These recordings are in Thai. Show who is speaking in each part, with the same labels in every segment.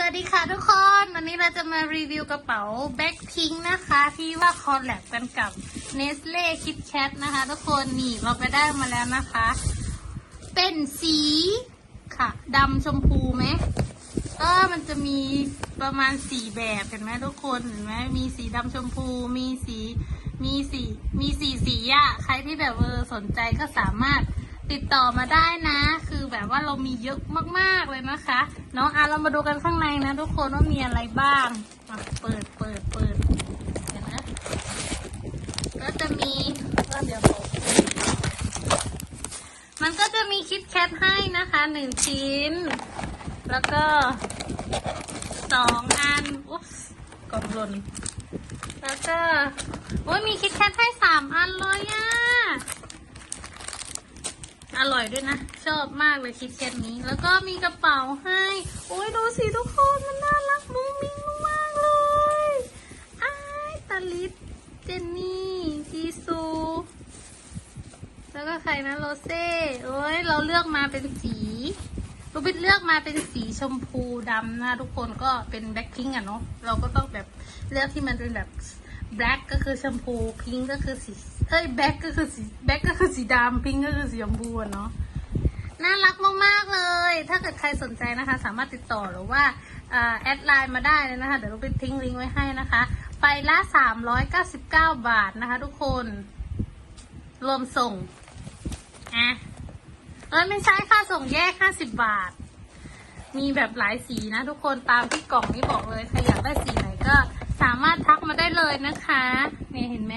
Speaker 1: สวัสดีค่ะทุกคน วันนี้เราจะมารีวิวกระเป๋าแบ็คพิงนะคะ ที่ว่าคอลแลบกันกับ Nestle KitKat นะคะ ทุกคนนี่เราไปได้มาแล้วนะคะ เป็นสีค่ะดำชมพูไหมก็มันจะมีประมาณสี่แบบเห็นไหมทุกคนเห็นไหมมีสีดำชมพูมีสีมีสีมีสีสีอะใครที่แบบเออสนใจก็สามารถ ติดต่อมาได้นะ คือแบบว่าเรามีเยอะมากๆเลยนะคะเนาะอะเรามาดูกันข้างในนะทุกคนว่ามีอะไรบ้างอะเปิดเปิดเปิดเห็นไหมก็จะมีก็เดี๋ยวมมันก็จะมีคิดแคทให้นะคะหนึ่งชิ้น แล้วก็สองอันอุ๊บกล่องหล่นแล้วก็โอ้ยมีคิดแคทให้สามอันเลยอะอร่อย ด้วยนะ ชอบมากเลยคิดแคทนี้ แล้วก็มีกระเป๋าให้ โอ้ยดูสิทุกคนมันน่ารักมุ้งมิ้งมากๆเลยอ้ายตาลิดเจนนี่จีซูแล้วก็ใครนะโรเซ่โอ้ยเราเลือกมาเป็นสีรูบิทเลือกมาเป็นสีชมพูดำนะทุกคนก็เป็นแบ็คพิงค์อะเนาะเราก็ต้องแบบเลือกที่มันเป็นแบบ แบล็คก็คือชมพูพิงค์ก็คือสีเอ้ยแบล็คก็คือสีแบล็คก็คือสีดำพิงค์ก็คือสีชมพูเนาะน่ารักมาก ๆ เลย ถ้าเกิดใครสนใจนะคะ สามารถติดต่อหรือว่าแอดไลน์มาได้เลยนะคะ เดี๋ยวเราไปทิ้งลิงก์ไว้ให้นะคะ ไปละ 399 บาทนะคะ ทุกคน รวมส่ง อะเอ้ยไม่ใช่ค่าส่งแยกห้าสิบบาท มีแบบหลายสีนะทุกคนตามที่กล่องนี้บอกเลย ใครอยากได้สีไหนก็ สามารถทักมาได้เลยนะคะนี่เห็นไหม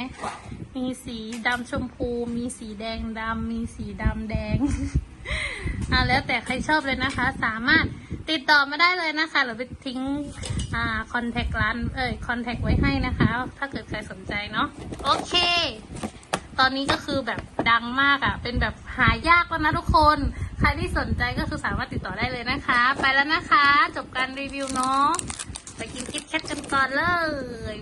Speaker 1: มีสีดำชมพู มีสีแดงดำมีสีดำแดงอ่าแล้วแต่ใครชอบเลยนะคะ สามารถติดต่อมาได้เลยนะคะหรือไปทิ้งอ่าคอนแทคร้านเอ้ยคอนแทคไว้ให้นะคะ ถ้าเกิดใครสนใจเนาะโอเค ตอนนี้ก็คือแบบดังมากอะ่ะ เป็นแบบหายากแล้วนะทุกคน ใครที่สนใจก็คือสามารถติดต่อได้เลยนะคะ ไปแล้วนะคะ จบการรีวิวเนาะ ไปกินคิดแคทกันก่อนเลย